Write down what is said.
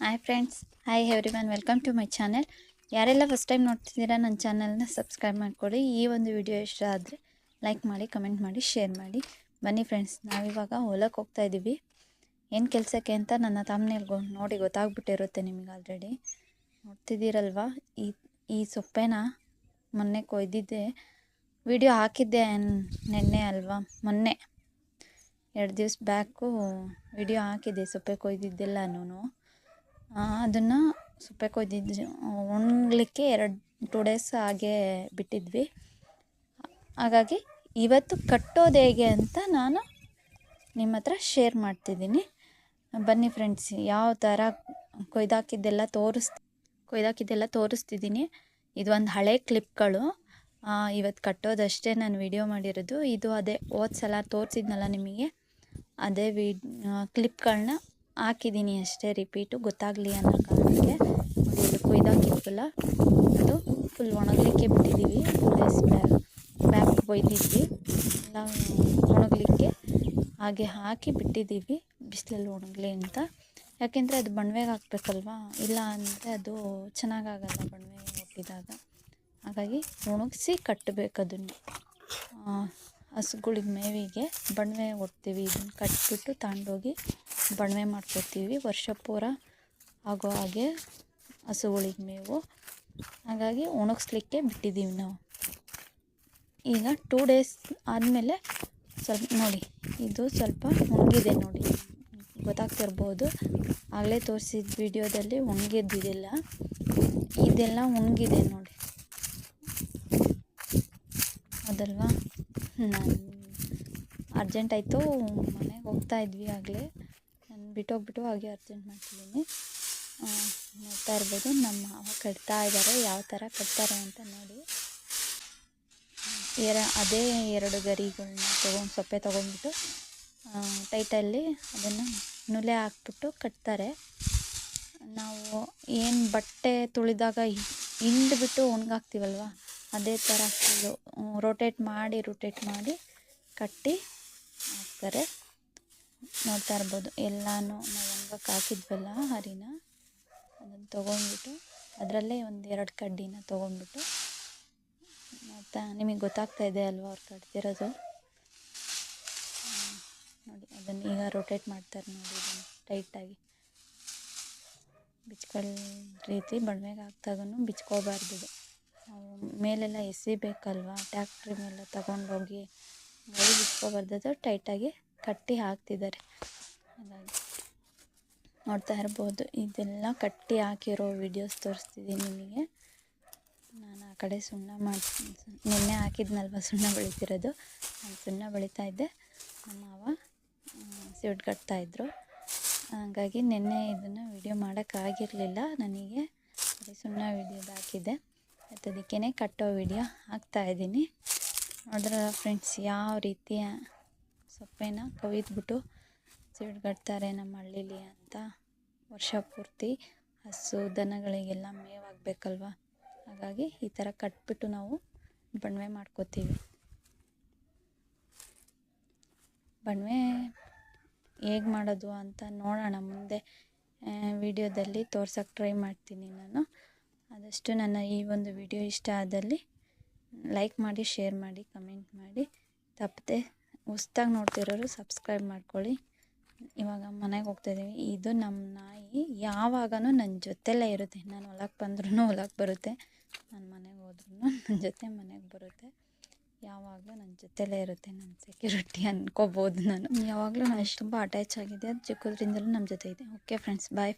Hi friends hi every man welcome to my channel ಯಾರೆಲ್ಲ first time ನೋಡ್ತಿದ್ದೀರಾ ನನ್ನ ಚಾನಲ್ನ ಸಬ್ಸ್ಕ್ರೈಬ್ ಮಾಡಿಕೊಡಿ. ಈ ಒಂದು ವಿಡಿಯೋ ಇಷ್ಟ ಆದರೆ ಲೈಕ್ ಮಾಡಿ ಕಮೆಂಟ್ ಮಾಡಿ ಶೇರ್ ಮಾಡಿ. ಬನ್ನಿ ಫ್ರೆಂಡ್ಸ್ ನಾವಿವಾಗ ಹೊಲಕ್ಕೆ ಹೋಗ್ತಾ ಇದ್ದೀವಿ ಏನು ಕೆಲಸಕ್ಕೆ ಅಂತ ನನ್ನ ತಮ್ಮನೇಲಿ ನೋಡಿ ಗೊತ್ತಾಗ್ಬಿಟ್ಟಿರುತ್ತೆ ನಿಮಗೆ ಆಲ್ರೆಡಿ ನೋಡ್ತಿದ್ದೀರಲ್ವಾ? ಈ ಈ ಸೊಪ್ಪೆನ ಮೊನ್ನೆ ಕೊಯ್ದಿದ್ದೆ. ವಿಡಿಯೋ ಹಾಕಿದ್ದೆ ನೆನ್ನೆ ಅಲ್ವಾ? ಮೊನ್ನೆ. ಎರಡು ದಿವಸ ಬ್ಯಾಕು ವಿಡಿಯೋ ಹಾಕಿದ್ದೆ ಸೊಪ್ಪೆ ಕೊಯ್ದಿದ್ದೆಲ್ಲನೂ ಅದನ್ನು ಸೊಪ್ಪೆ ಕೊಯ್ದಿದ್ದು ಒಣಗಲಿಕ್ಕೆ ಎರಡು ಟು ಡೇಸ್ ಹಾಗೆ ಬಿಟ್ಟಿದ್ವಿ. ಹಾಗಾಗಿ ಇವತ್ತು ಕಟ್ಟೋದು ಹೇಗೆ ಅಂತ ನಾನು ನಿಮ್ಮ ಹತ್ರ ಶೇರ್ ಮಾಡ್ತಿದ್ದೀನಿ. ಬನ್ನಿ ಫ್ರೆಂಡ್ಸ್ ಯಾವ ಥರ ಕೊಯ್ದಾಕಿದ್ದೆಲ್ಲ ತೋರಿಸ್, ಕೊಯ್ದಾಕಿದ್ದೆಲ್ಲ ತೋರಿಸ್ತಿದ್ದೀನಿ. ಇದು ಒಂದು ಹಳೆ ಕ್ಲಿಪ್ಗಳು. ಇವತ್ತು ಕಟ್ಟೋದಷ್ಟೇ ನಾನು ವಿಡಿಯೋ ಮಾಡಿರೋದು. ಇದು ಅದೇ ಹೋದ ಸಲ ತೋರಿಸಿದ್ನಲ್ಲ ನಿಮಗೆ? ಅದೇ ವಿ ಕ್ಲಿಪ್ಗಳನ್ನ ಹಾಕಿದ್ದೀನಿ ಅಷ್ಟೇ ರಿಪೀಟು ಗೊತ್ತಾಗಲಿ ಅನ್ನೋ ಕಾರಣಕ್ಕೆ ಇದು ಕೊಯ್ದಾಕಿದ್ವಲ್ಲ, ಅದು ಫುಲ್ ಒಣಗಲಿಕ್ಕೆ ಬಿಟ್ಟಿದ್ದೀವಿ. ಪ್ಲೇಸ್ ಬ್ಯಾಗ್ ಒಯ್ದಿದ್ವಿ. ಕೊಯ್ದಿದ್ವಿ ಎಲ್ಲ ಒಣಗಲಿಕ್ಕೆ ಹಾಗೆ ಹಾಕಿ ಬಿಟ್ಟಿದ್ದೀವಿ. ಬಿಸಿಲಲ್ಲಿ ಒಣಗಲಿ ಅಂತ. ಯಾಕೆಂದರೆ ಅದು ಬಣ್ವೆಗೆ ಹಾಕ್ಬೇಕಲ್ವಾ? ಇಲ್ಲ ಅಂದರೆ ಅದು ಚೆನ್ನಾಗಾಗಲ್ಲ ಬಣ್ವೆ ಹಾಕಿದಾಗ ಹಾಗಾಗಿ ಒಣಗಿಸಿ ಕಟ್ಟಬೇಕು ಅದನ್ನು. ಹಸುಗಳಿಗೆ ಮೇವಿಗೆ ಬಣವೆ ಒಡ್ತೀವಿ. ಇದನ್ನು ಕಟ್ಬಿಟ್ಟು ತಗೊಂಡೋಗಿ ಬಣವೆ ಮಾಡ್ಕೊತೀವಿ ವರ್ಷ ಪೂರ ಆಗೋ ಹಾಗೆ ಹಸುಗಳಿಗೆ ಮೇವು. ಹಾಗಾಗಿ ಒಣಗಿಸ್ಲಿಕ್ಕೆ ಬಿಟ್ಟಿದ್ದೀವಿ ನಾವು. ಈಗ ಟೂ ಡೇಸ್ ಆದಮೇಲೆ ಸ್ವಲ್ಪ ನೋಡಿ, ಇದು ಸ್ವಲ್ಪ ಒಣಗಿದೆ ನೋಡಿ. ಗೊತ್ತಾಗ್ತಿರ್ಬೋದು. ಆಗಲೇ ತೋರಿಸಿದ ವಿಡಿಯೋದಲ್ಲಿ ಒಣಗಿದ್ದಿದೆಲ್ಲ ಇದೆಲ್ಲ ಒಣಗಿದೆ ನೋಡಿ. ಹೌದಲ್ವಾ ನಾನು ಅರ್ಜೆಂಟ್ ಆಯಿತು, ಮನೆಗೆ ಹೋಗ್ತಾ ಇದ್ವಿ ಆಗಲೇ. ನಾನು ಬಿಟ್ಟೋಗ್ಬಿಟ್ಟು ಹಾಗೆ ಅರ್ಜೆಂಟ್ ಮಾಡ್ತಿದ್ದೀನಿ. ನೋಡ್ತಾ ಇರ್ಬೋದು ನಮ್ಮ ಮಾವ ಕಟ್ತಾ ಇದ್ದಾರೆ ಯಾವ ಥರ ಕಟ್ತಾರೆ ಅಂತ ನೋಡಿ. ಎರ ಅದೇ ಎರಡು ಗರಿಗಳನ್ನ ತೊಗೊಂಡು, ಸೊಪ್ಪೆ ತೊಗೊಂಡ್ಬಿಟ್ಟು ಟೈಟಲ್ಲಿ ಅದನ್ನು ನುಲೆ ಹಾಕ್ಬಿಟ್ಟು ಕಟ್ತಾರೆ. ನಾವು ಏನು ಬಟ್ಟೆ ತುಳಿದಾಗ ಹಿಂಡ್ಬಿಟ್ಟು ಒಣಗಾಕ್ತೀವಲ್ವ ಅದೇ ಥರ ಫುಲ್ಲು ರೊಟೇಟ್ ಮಾಡಿ ರೊಟೇಟ್ ಮಾಡಿ ಕಟ್ಟಿ ಹಾಕ್ತಾರೆ. ನೋಡ್ತಾ ಇರ್ಬೋದು. ಎಲ್ಲನೂ ನಾವು ಹಂಗಕ್ಕೆ ಹಾಕಿದ್ವಲ್ಲ ಹರಿನ, ಅದನ್ನು ತೊಗೊಂಡ್ಬಿಟ್ಟು ಅದರಲ್ಲೇ ಒಂದು ಎರಡು ಕಡ್ಡಿನ ತೊಗೊಂಡ್ಬಿಟ್ಟು ಮತ್ತು ನಿಮಗೆ ಗೊತ್ತಾಗ್ತಾ ಇದೆ ಅಲ್ವಾ ಅವ್ರು ಕಟ್ತಿರೋದು? ನೋಡಿ, ಅದನ್ನು ಈಗ ರೊಟೇಟ್ ಮಾಡ್ತಾರೆ ನೋಡಿ ಇದನ್ನು ಟೈಟಾಗಿ ಬಿಚ್ಕೊಳ್ಳೋ ರೀತಿ ಬಣ್ಮೆಗೆ ಹಾಕ್ದಾಗೂ ಬಿಚ್ಕೋಬಾರ್ದು ಮೇಲೆಲ್ಲ ಎಸಿಬೇಕಲ್ವ ಟ್ಯಾಕ್ಟ್ರಿ ಮೇಲೆ ತಗೊಂಡೋಗಿ ಗಾಡಿ ಬಿಚ್ಕೋಬಾರ್ದು ಅದು ಟೈಟಾಗಿ ಕಟ್ಟಿ ಹಾಕ್ತಿದ್ದಾರೆ. ಹಾಗಾಗಿ ನೋಡ್ತಾ ಇರ್ಬೋದು. ಇದೆಲ್ಲ ಕಟ್ಟಿ ಹಾಕಿರೋ ವಿಡಿಯೋಸ್ ತೋರಿಸ್ತಿದ್ದೀನಿ ನಿಮಗೆ. ನಾನು ಆ ಕಡೆ ಸುಣ್ಣ ಮಾಡಿ, ನಿನ್ನೆ ಹಾಕಿದ್ನಲ್ವ ಸುಣ್ಣ ಬೆಳಿತಿರೋದು? ನಾನು ಸುಣ್ಣ ಬೆಳೀತಾ ಇದ್ದೆ. ನಮ್ಮ ಮಾವ ಕಟ್ತಾ ಕಟ್ತಾಯಿದ್ರು ಹಾಗಾಗಿ ನಿನ್ನೆ ಇದನ್ನು ವಿಡಿಯೋ ಮಾಡೋಕ್ಕಾಗಿರಲಿಲ್ಲ. ನನಗೆ ಸುಣ್ಣ ವಿಡಿಯೋದು ಹಾಕಿದ್ದೆ. ಅದಕ್ಕೇ ಕಟ್ಟೋ ವಿಡಿಯೋ ಹಾಕ್ತಾಯಿದ್ದೀನಿ ಅದರ ಫ್ರೆಂಡ್ಸ್ ಯಾವ ರೀತಿಯ ಸೊಪ್ಪೇನ ಕವಿದ್ಬಿಟ್ಟು ಸಿಡ್ಗಟ್ತಾರೆ ನಮ್ಮ ಹಳ್ಳೀಲಿ ಅಂತ ವರ್ಷ ಪೂರ್ತಿ ಹಸು ದನಗಳಿಗೆಲ್ಲ ಮೇವಾಗಬೇಕಲ್ವ? ಹಾಗಾಗಿ ಈ ಥರ ಕಟ್ಬಿಟ್ಟು ನಾವು ಬಣ್ವೆ ಮಾಡ್ಕೋತೀವಿ. ಬಣ್ವೆ ಹೇಗೆ ಮಾಡೋದು ಅಂತ ನೋಡೋಣ ಮುಂದೆ ವಿಡಿಯೋದಲ್ಲಿ ತೋರ್ಸೋಕ್ಕೆ ಟ್ರೈ ಮಾಡ್ತೀನಿ ನಾನು. ಆದಷ್ಟು ನನ್ನ ಈ ಒಂದು ವಿಡಿಯೋ ಇಷ್ಟ ಆದಲ್ಲಿ ಲೈಕ್ ಮಾಡಿ, ಶೇರ್ ಮಾಡಿ, ಕಮೆಂಟ್ ಮಾಡಿ. ತಪ್ಪದೆ ಹೊಸ್ದಾಗಿ ನೋಡ್ತಿರೋರು ಸಬ್ಸ್ಕ್ರೈಬ್ ಮಾಡ್ಕೊಳ್ಳಿ. ಇವಾಗ ಮನೆಗೆ ಹೋಗ್ತಾಯಿದ್ದೀವಿ ಇದು ನಮ್ಮ ನಾಯಿ. ಯಾವಾಗಲೂ ನನ್ನ ಜೊತೆಲೇ ಇರುತ್ತೆ. ನಾನು ಹೊಲಕ್ಕೆ ಬಂದ್ರೂ ಹೊಲಕ್ಕೆ ಬರುತ್ತೆ. ನಾನು ಮನೆಗೆ ಹೋದ್ರೂ ನನ್ನ ಜೊತೆ ಮನೆಗೆ ಬರುತ್ತೆ. ಯಾವಾಗಲೂ ನನ್ನ ಜೊತೆಲೇ ಇರುತ್ತೆ ನನ್ನ ಸೆಕ್ಯೂರಿಟಿ ಅನ್ಕೋಬೋದು ನಾನು. ಯಾವಾಗಲೂ ನಾನು ತುಂಬ ಅಟ್ಯಾಚ್ ಆಗಿದೆ. ಅದು ಚಿಕ್ಕದ್ರಿಂದಲೂ ನಮ್ಮ ಜೊತೆ ಇದೆ. Okay friends bye